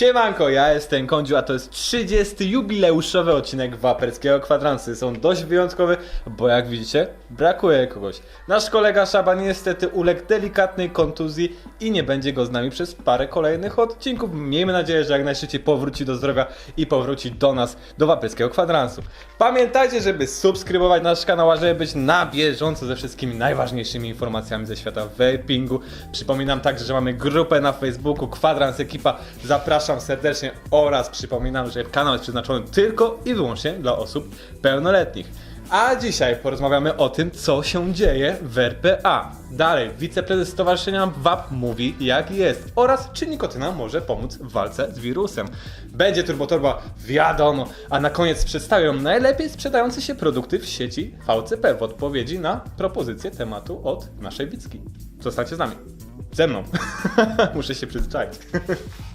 Siemanko, ja jestem Kądziu, a to jest 30. jubileuszowy odcinek Waperskiego Kwadransu. Są dość wyjątkowy, bo jak widzicie, brakuje kogoś. Nasz kolega Szaba niestety uległ delikatnej kontuzji i nie będzie go z nami przez parę kolejnych odcinków. Miejmy nadzieję, że jak najszybciej powróci do zdrowia i powróci do nas, do Waperskiego Kwadransu. Pamiętajcie, żeby subskrybować nasz kanał, żeby być na bieżąco ze wszystkimi najważniejszymi informacjami ze świata vapingu. Przypominam także, że mamy grupę na Facebooku Kwadrans Ekipa. Zapraszam serdecznie oraz przypominam, że kanał jest przeznaczony tylko i wyłącznie dla osób pełnoletnich. A dzisiaj porozmawiamy o tym, co się dzieje w RPA. Dalej, wiceprezes Stowarzyszenia WAP mówi jak jest oraz czy nikotyna może pomóc w walce z wirusem. Będzie turbotorba, wiadomo, a na koniec przedstawią najlepiej sprzedające się produkty w sieci VCP w odpowiedzi na propozycję tematu od naszej Wicki. Zostańcie z nami. Ze mną. Muszę się przyzwyczaić.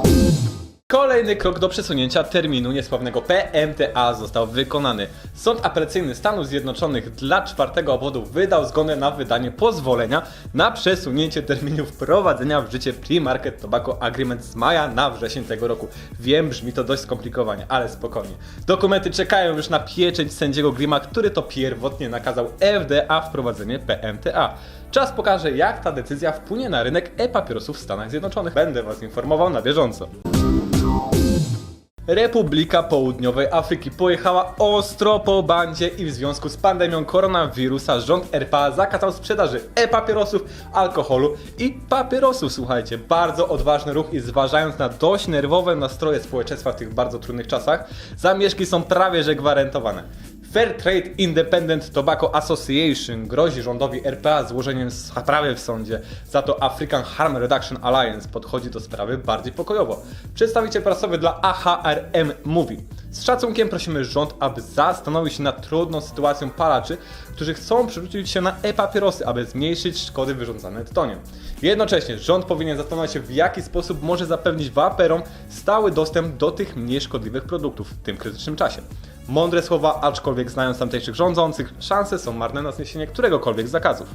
Boom. Kolejny krok do przesunięcia terminu niesławnego PMTA został wykonany. Sąd Apelacyjny Stanów Zjednoczonych dla czwartego obwodu wydał zgodę na wydanie pozwolenia na przesunięcie terminu wprowadzenia w życie Pre-Market Tobacco Agreement z maja na wrzesień tego roku. Wiem, brzmi to dość skomplikowanie, ale spokojnie. Dokumenty czekają już na pieczęć sędziego Grima, który to pierwotnie nakazał FDA wprowadzenie PMTA. Czas pokaże, jak ta decyzja wpłynie na rynek e-papierosów w Stanach Zjednoczonych. Będę Was informował na bieżąco. Republika Południowej Afryki pojechała ostro po bandzie i w związku z pandemią koronawirusa rząd RPA zakazał sprzedaży e-papierosów, alkoholu i papierosów. Słuchajcie, bardzo odważny ruch i zważając na dość nerwowe nastroje społeczeństwa w tych bardzo trudnych czasach, zamieszki są prawie że gwarantowane. Fair Trade Independent Tobacco Association grozi rządowi RPA złożeniem sprawy w sądzie. Za to African Harm Reduction Alliance podchodzi do sprawy bardziej pokojowo. Przedstawiciel prasowy dla AHRM mówi: Z szacunkiem prosimy rząd, aby zastanowił się nad trudną sytuacją palaczy, którzy chcą przerzucić się na e-papierosy, aby zmniejszyć szkody wyrządzane tytoniem. Jednocześnie rząd powinien zastanowić się, w jaki sposób może zapewnić waperom stały dostęp do tych mniej szkodliwych produktów w tym krytycznym czasie. Mądre słowa, aczkolwiek znając tamtejszych rządzących, szanse są marne na zniesienie któregokolwiek z zakazów.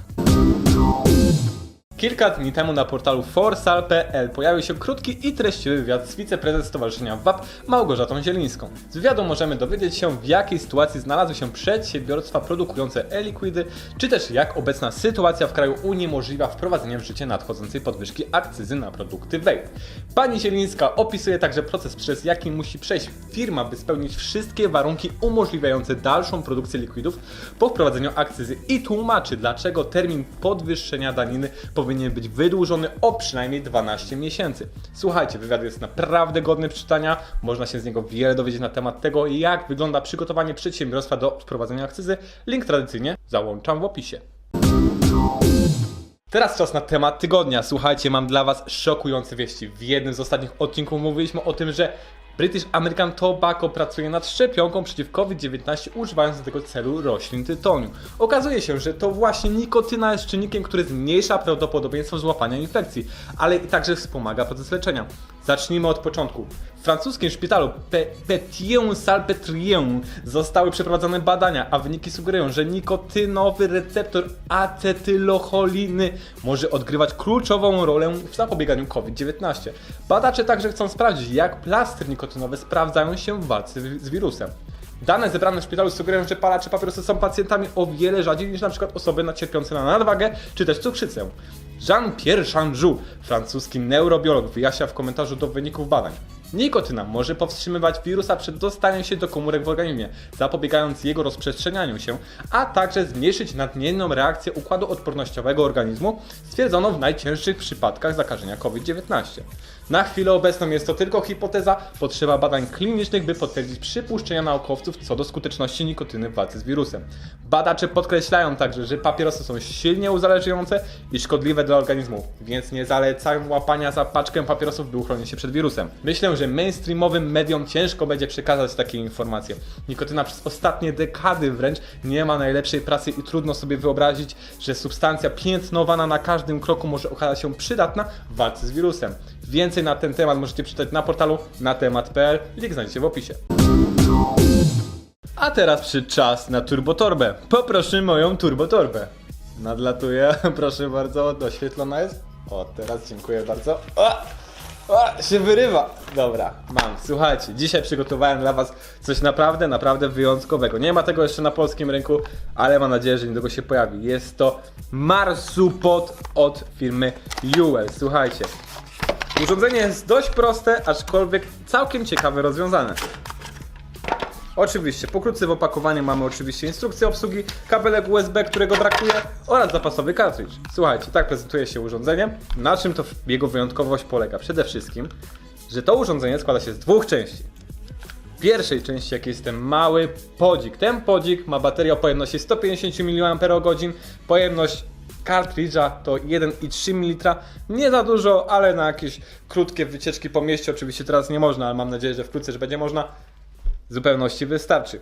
Kilka dni temu na portalu forsal.pl pojawił się krótki i treściwy wywiad z wiceprezes Stowarzyszenia WAP Małgorzatą Zielińską. Z wywiadu możemy dowiedzieć się w jakiej sytuacji znalazły się przedsiębiorstwa produkujące e-likwidy, czy też jak obecna sytuacja w kraju uniemożliwia wprowadzenie w życie nadchodzącej podwyżki akcyzy na produkty vape. Pani Zielińska opisuje także proces, przez jaki musi przejść firma, by spełnić wszystkie warunki umożliwiające dalszą produkcję likwidów po wprowadzeniu akcyzy i tłumaczy, dlaczego termin podwyższenia daniny powinien być wydłużony o przynajmniej 12 miesięcy. Słuchajcie, wywiad jest naprawdę godny przeczytania, można się z niego wiele dowiedzieć na temat tego, jak wygląda przygotowanie przedsiębiorstwa do wprowadzenia akcyzy. Link tradycyjnie załączam w opisie. Teraz czas na temat tygodnia. Słuchajcie, mam dla Was szokujące wieści. W jednym z ostatnich odcinków mówiliśmy o tym, że British American Tobacco pracuje nad szczepionką przeciw COVID-19 używając do tego celu roślin tytoniu. Okazuje się, że to właśnie nikotyna jest czynnikiem, który zmniejsza prawdopodobieństwo złapania infekcji, ale także wspomaga proces leczenia. Zacznijmy od początku. W francuskim szpitalu Pe Petillon-Salpêtrière zostały przeprowadzone badania, a wyniki sugerują, że nikotynowy receptor acetylocholiny może odgrywać kluczową rolę w zapobieganiu COVID-19. Badacze także chcą sprawdzić, jak plastry nikotynowe sprawdzają się w walce z wirusem. Dane zebrane w szpitalu sugerują, że palacze papierosy są pacjentami o wiele rzadziej niż przykład osoby cierpiące na nadwagę czy też cukrzycę. Jean-Pierre Chanjou, francuski neurobiolog, wyjaśnia w komentarzu do wyników badań. Nikotyna może powstrzymywać wirusa przed dostaniem się do komórek w organizmie, zapobiegając jego rozprzestrzenianiu się, a także zmniejszyć nadmierną reakcję układu odpornościowego organizmu, stwierdzono w najcięższych przypadkach zakażenia COVID-19. Na chwilę obecną jest to tylko hipoteza, potrzeba badań klinicznych, by potwierdzić przypuszczenia naukowców co do skuteczności nikotyny w walce z wirusem. Badacze podkreślają także, że papierosy są silnie uzależniające i szkodliwe dla organizmu, więc nie zalecają łapania za paczkę papierosów, by uchronić się przed wirusem. Myślę, że mainstreamowym mediom ciężko będzie przekazać takie informacje. Nikotyna przez ostatnie dekady wręcz nie ma najlepszej pracy i trudno sobie wyobrazić, że substancja piętnowana na każdym kroku może okazać się przydatna w walce z wirusem. Więcej na ten temat możecie przeczytać na portalu na temat.pl, link znajdziecie w opisie. A teraz przyszedł czas na turbotorbę. Poproszę moją turbotorbę. Nadlatuje, proszę bardzo, doświetlona jest. O, teraz dziękuję bardzo. O! A, się wyrywa. Dobra, mam. Słuchajcie, dzisiaj przygotowałem dla was coś naprawdę, naprawdę wyjątkowego. Nie ma tego jeszcze na polskim rynku, ale mam nadzieję, że niedługo się pojawi. Jest to Marsupod od firmy Jewel. Słuchajcie, urządzenie jest dość proste, aczkolwiek całkiem ciekawe rozwiązane. Oczywiście, pokrótce w opakowaniu mamy oczywiście instrukcję obsługi, kabelek USB, którego brakuje oraz zapasowy kartridż. Słuchajcie, tak prezentuje się urządzenie. Na czym to jego wyjątkowość polega? Przede wszystkim, że to urządzenie składa się z dwóch części. W pierwszej części, jaki jest ten mały podzik. Ten podzik ma baterię o pojemności 150 mAh, pojemność kartridża to 1,3 ml. Nie za dużo, ale na jakieś krótkie wycieczki po mieście oczywiście teraz nie można, ale mam nadzieję, że wkrótce, że będzie można w zupełności wystarczy.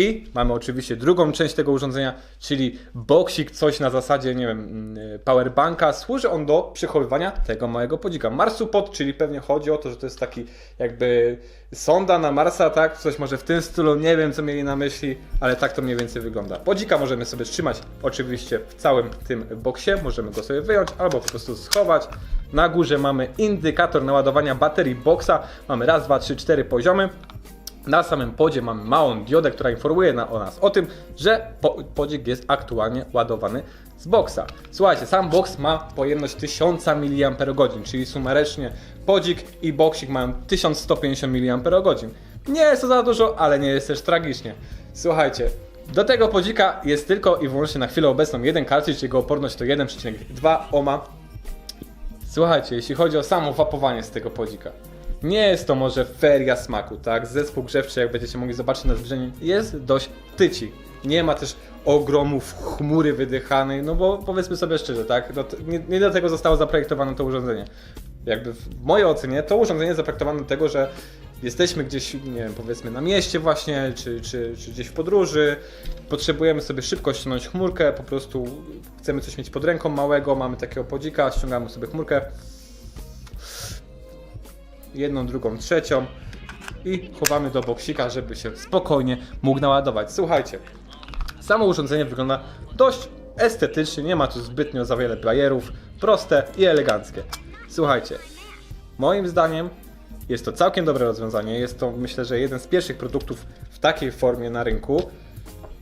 I mamy oczywiście drugą część tego urządzenia, czyli boksik, coś na zasadzie, nie wiem, mm, powerbanka. Służy on do przechowywania tego małego podzika. Marsupod, czyli pewnie chodzi o to, że to jest taki jakby sonda na Marsa, tak? Coś może w tym stylu, nie wiem co mieli na myśli, ale tak to mniej więcej wygląda. Podzika możemy sobie trzymać oczywiście w całym tym boksie, możemy go sobie wyjąć albo po prostu schować. Na górze mamy indykator naładowania baterii boksa. Mamy raz, dwa, trzy, cztery poziomy. Na samym podzie mamy małą diodę, która informuje na, o nas o tym, że po, podzik jest aktualnie ładowany z boksa. Słuchajcie, sam boks ma pojemność 1000 mAh, czyli sumarycznie podzik i boksik mają 1150 mAh. Nie jest to za dużo, ale nie jest też tragicznie. Słuchajcie, do tego podzika jest tylko i wyłącznie na chwilę obecną jeden kartridż, jego oporność to 1,2 ohma. Słuchajcie, jeśli chodzi o samo wapowanie z tego podzika. Nie jest to może feria smaku, tak? Zespół grzewczy, jak będziecie mogli zobaczyć na zbliżeniu, jest dość tyci. Nie ma też ogromów chmury wydychanej, no bo powiedzmy sobie szczerze, tak? No nie, nie do tego zostało zaprojektowane to urządzenie. Jakby w mojej ocenie to urządzenie jest zaprojektowane do tego, że jesteśmy gdzieś, nie wiem, powiedzmy na mieście właśnie, czy, czy, czy gdzieś w podróży, potrzebujemy sobie szybko ściągnąć chmurkę, po prostu chcemy coś mieć pod ręką małego, mamy takiego podzika, ściągamy sobie chmurkę, jedną, drugą, trzecią i chowamy do boksika, żeby się spokojnie mógł naładować. Słuchajcie, samo urządzenie wygląda dość estetycznie, nie ma tu zbytnio za wiele bajerów, proste i eleganckie. Słuchajcie, moim zdaniem jest to całkiem dobre rozwiązanie, jest to myślę, że jeden z pierwszych produktów w takiej formie na rynku.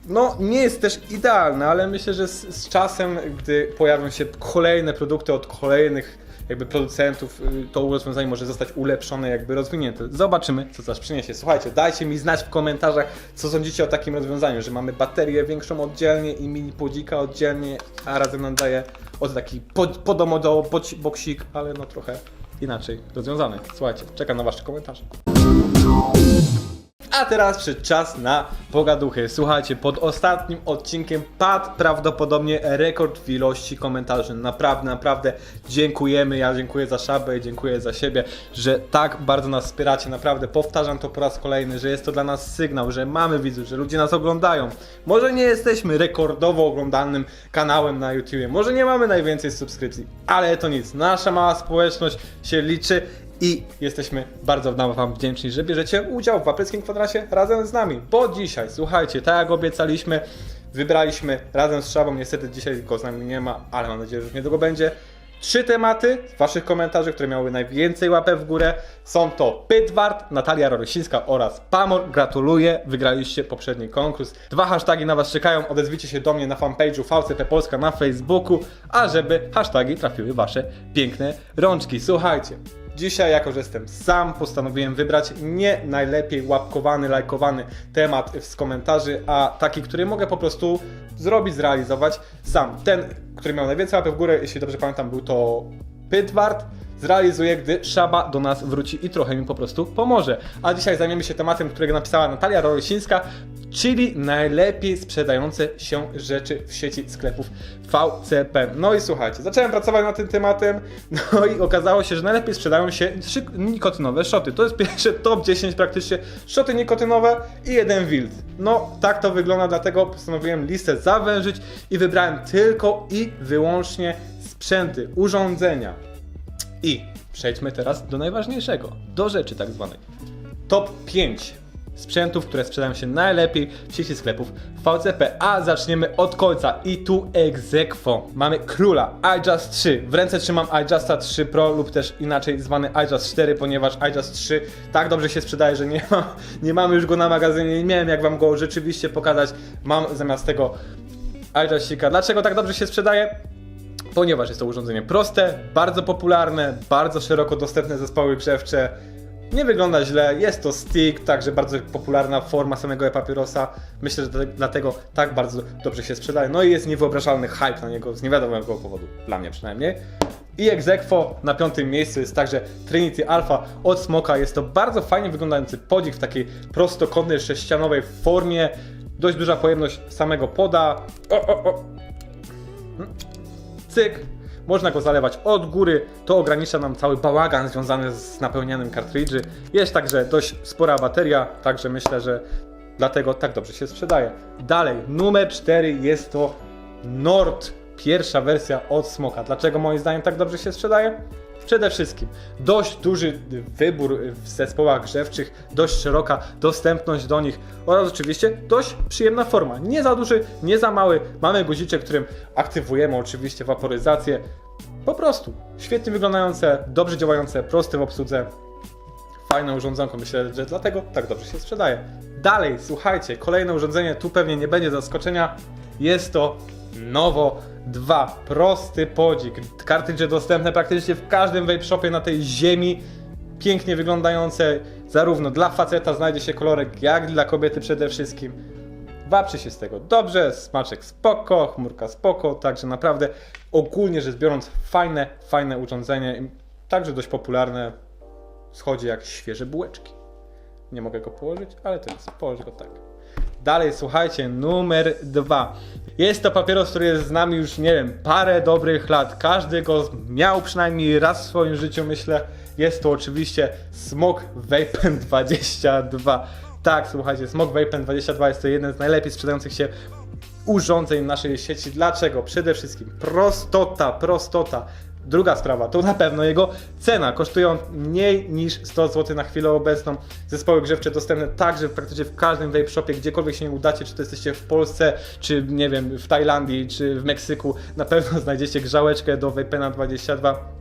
No, nie jest też idealny, ale myślę, że z, z czasem, gdy pojawią się kolejne produkty od kolejnych jakby producentów, y, to rozwiązanie może zostać ulepszone, jakby rozwinięte. Zobaczymy, co coś przyniesie. Słuchajcie, dajcie mi znać w komentarzach, co sądzicie o takim rozwiązaniu, że mamy baterię większą oddzielnie i mini podzika oddzielnie, a razem nam daje od taki pod, podomodo boksik, ale no trochę inaczej rozwiązany. Słuchajcie, czekam na wasze komentarze. A teraz przyszedł czas na pogaduchy. Słuchajcie, pod ostatnim odcinkiem padł prawdopodobnie rekord w ilości komentarzy. Naprawdę, naprawdę dziękujemy. Ja dziękuję za szabę i dziękuję za siebie, że tak bardzo nas wspieracie. Naprawdę powtarzam to po raz kolejny, że jest to dla nas sygnał, że mamy widzów, że ludzie nas oglądają. Może nie jesteśmy rekordowo oglądanym kanałem na YouTube, może nie mamy najwięcej subskrypcji, ale to nic. Nasza mała społeczność się liczy i jesteśmy bardzo Wam wdzięczni, że bierzecie udział w apryckim kwadracie razem z nami. Bo dzisiaj, słuchajcie, tak jak obiecaliśmy, wybraliśmy razem z Szabą, niestety dzisiaj go z nami nie ma, ale mam nadzieję, że już niedługo będzie. Trzy tematy z Waszych komentarzy, które miały najwięcej łapę w górę. Są to Pytwart, Natalia Rorosińska oraz Pamor. Gratuluję, wygraliście poprzedni konkurs. Dwa hasztagi na Was czekają. Odezwijcie się do mnie na fanpage'u VCP Polska na Facebooku, a żeby hasztagi trafiły Wasze piękne rączki. Słuchajcie, Dzisiaj, jako że jestem sam, postanowiłem wybrać nie najlepiej łapkowany, lajkowany temat z komentarzy, a taki, który mogę po prostu zrobić, zrealizować sam. Ten, który miał najwięcej łapy w górę, jeśli dobrze pamiętam, był to Pytwart. Zrealizuję, gdy Szaba do nas wróci i trochę mi po prostu pomoże. A dzisiaj zajmiemy się tematem, którego napisała Natalia Rorosińska, czyli najlepiej sprzedające się rzeczy w sieci sklepów VCP. No i słuchajcie, zacząłem pracować nad tym tematem, no i okazało się, że najlepiej sprzedają się nikotynowe szoty. To jest pierwsze top 10 praktycznie szoty nikotynowe i jeden wild. No tak to wygląda, dlatego postanowiłem listę zawężyć i wybrałem tylko i wyłącznie sprzęty, urządzenia. I przejdźmy teraz do najważniejszego, do rzeczy tak zwanej. Top 5 sprzętów, które sprzedają się najlepiej w sieci sklepów VCP. A zaczniemy od końca i tu egzekwo. Mamy króla iJust 3. W ręce trzymam iJusta 3 Pro lub też inaczej zwany iJust 4, ponieważ iJust 3 tak dobrze się sprzedaje, że nie, ma, nie mamy już go na magazynie. Nie miałem jak wam go rzeczywiście pokazać. Mam zamiast tego iJustika. Dlaczego tak dobrze się sprzedaje? ponieważ jest to urządzenie proste, bardzo popularne, bardzo szeroko dostępne zespoły grzewcze. Nie wygląda źle, jest to stick, także bardzo popularna forma samego e-papierosa. Myślę, że dlatego- tak bardzo dobrze się sprzedaje. No i jest niewyobrażalny hype na niego z niewiadomego powodu, dla mnie przynajmniej. I Exequo na piątym miejscu jest także Trinity Alpha od Smoka. Jest to bardzo fajnie wyglądający podzik w takiej prostokątnej, sześcianowej formie. Dość duża pojemność samego poda. O, o, o cyk, można go zalewać od góry, to ogranicza nam cały bałagan związany z napełnianiem kartridży. Jest także dość spora bateria, także myślę, że dlatego tak dobrze się sprzedaje. Dalej, numer 4 jest to Nord, pierwsza wersja od Smoka. Dlaczego moim zdaniem tak dobrze się sprzedaje? Przede wszystkim dość duży wybór w zespołach grzewczych, dość szeroka dostępność do nich oraz oczywiście dość przyjemna forma. Nie za duży, nie za mały. Mamy guziczek, którym aktywujemy oczywiście waporyzację. Po prostu świetnie wyglądające, dobrze działające, proste w obsłudze. Fajne urządzonko, myślę, że dlatego tak dobrze się sprzedaje. Dalej, słuchajcie, kolejne urządzenie, tu pewnie nie będzie zaskoczenia. Jest to Novo 2, prosty podzik. Kartridże dostępne praktycznie w każdym vape shopie na tej ziemi. Pięknie wyglądające, zarówno dla faceta znajdzie się kolorek, jak dla kobiety przede wszystkim. Waprzy się z tego dobrze, smaczek spoko, chmurka spoko, także naprawdę ogólnie rzecz biorąc fajne, fajne urządzenie, także dość popularne, schodzi jak świeże bułeczki. Nie mogę go położyć, ale to jest, położę go tak. Dalej, słuchajcie, numer dwa. Jest to papieros, który jest z nami już, nie wiem, parę dobrych lat. Każdy go miał przynajmniej raz w swoim życiu, myślę. Jest to oczywiście Smog Vapen 22. Tak, słuchajcie, Smog Vapen 22 jest to jeden z najlepiej sprzedających się urządzeń naszej sieci. Dlaczego? Przede wszystkim prostota, prostota. Druga sprawa, to na pewno jego cena. Kosztują mniej niż 100 zł na chwilę obecną. Zespoły grzewcze dostępne także praktycznie w każdym vape shopie, gdziekolwiek się nie udacie, czy to jesteście w Polsce, czy nie wiem, w Tajlandii, czy w Meksyku. Na pewno znajdziecie grzałeczkę do Vapena 22.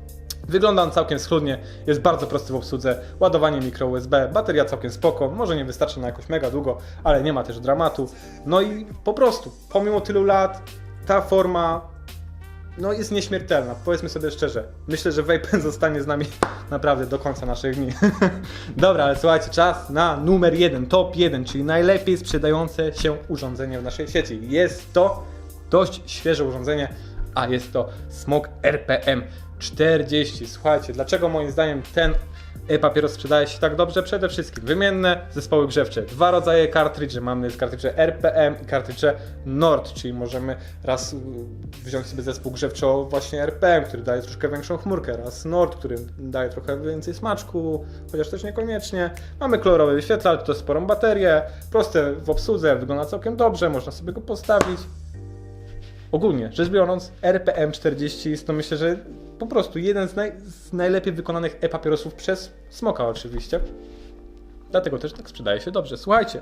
Wygląda on całkiem schludnie, jest bardzo prosty w obsłudze, ładowanie mikro USB, bateria całkiem spoko, może nie wystarczy na jakoś mega długo, ale nie ma też dramatu. No i po prostu, pomimo tylu lat, ta forma no jest nieśmiertelna, powiedzmy sobie szczerze. Myślę, że Vapen zostanie z nami naprawdę do końca naszych dni. Dobra, ale słuchajcie, czas na numer jeden, top 1, czyli najlepiej sprzedające się urządzenie w naszej sieci. Jest to dość świeże urządzenie, a jest to Smog RPM 40. Słuchajcie, dlaczego moim zdaniem ten e-papieros sprzedaje się tak dobrze? Przede wszystkim wymienne zespoły grzewcze. Dwa rodzaje kartridży. Mamy kartridże RPM i kartridże Nord, czyli możemy raz wziąć sobie zespół grzewczy o właśnie RPM, który daje troszkę większą chmurkę, raz Nord, który daje trochę więcej smaczku, chociaż też niekoniecznie. Mamy kolorowy wyświetlacz, to sporą baterię, proste w obsłudze, wygląda całkiem dobrze, można sobie go postawić. Ogólnie rzecz biorąc, RPM 40 jest to myślę, że po prostu jeden z, naj, z najlepiej wykonanych e-papierosów przez Smoka oczywiście. Dlatego też tak sprzedaje się dobrze. Słuchajcie,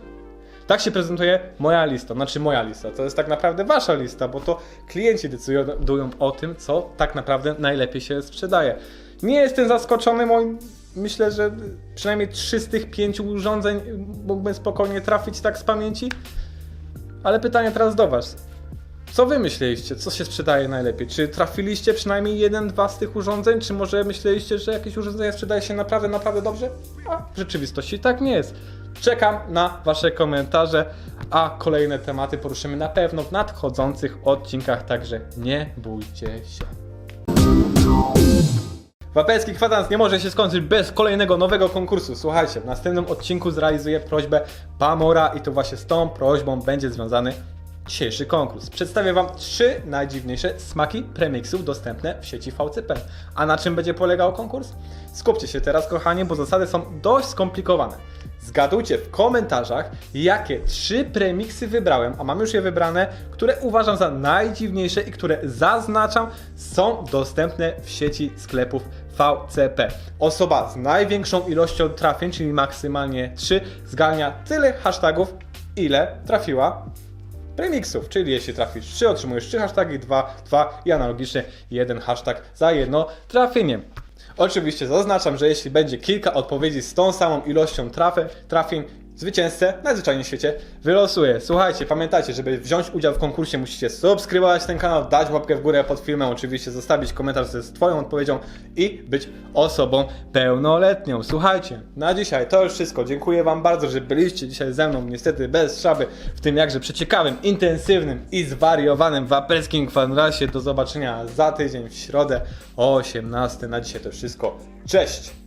tak się prezentuje moja lista, znaczy moja lista. To jest tak naprawdę wasza lista, bo to klienci decydują o tym, co tak naprawdę najlepiej się sprzedaje. Nie jestem zaskoczony moim. Myślę, że przynajmniej trzy z tych pięciu urządzeń mógłbym spokojnie trafić tak z pamięci. Ale pytanie teraz do Was. Co wy myśleliście? Co się sprzedaje najlepiej? Czy trafiliście przynajmniej jeden, dwa z tych urządzeń? Czy może myśleliście, że jakieś urządzenie sprzedaje się naprawdę, naprawdę dobrze? A w rzeczywistości tak nie jest. Czekam na wasze komentarze, a kolejne tematy poruszymy na pewno w nadchodzących odcinkach, także nie bójcie się. Wapecki kwadrans nie może się skończyć bez kolejnego nowego konkursu. Słuchajcie, w następnym odcinku zrealizuję prośbę Pamora i to właśnie z tą prośbą będzie związany dzisiejszy konkurs. Przedstawię Wam trzy najdziwniejsze smaki premixów dostępne w sieci VCP. A na czym będzie polegał konkurs? Skupcie się teraz, kochani, bo zasady są dość skomplikowane. Zgadujcie w komentarzach, jakie trzy premiksy wybrałem, a mam już je wybrane, które uważam za najdziwniejsze i które zaznaczam są dostępne w sieci sklepów VCP. Osoba z największą ilością trafień, czyli maksymalnie 3, zgarnia tyle hashtagów, ile trafiła premiksów, czyli jeśli trafisz 3, otrzymujesz 3 hashtagi, 2, 2 i analogicznie jeden hashtag za jedno trafienie. Oczywiście zaznaczam, że jeśli będzie kilka odpowiedzi z tą samą ilością trafy, trafień, zwycięzcę najzwyczajniej w świecie wylosuję. Słuchajcie, pamiętajcie, żeby wziąć udział w konkursie musicie subskrybować ten kanał, dać łapkę w górę pod filmem, oczywiście zostawić komentarz ze z Twoją odpowiedzią i być osobą pełnoletnią. Słuchajcie, na dzisiaj to już wszystko. Dziękuję Wam bardzo, że byliście dzisiaj ze mną, niestety bez szaby, w tym jakże przeciekawym, intensywnym i zwariowanym wapelskim kwandrasie. Do zobaczenia za tydzień w środę o 18. Na dzisiaj to wszystko. Cześć!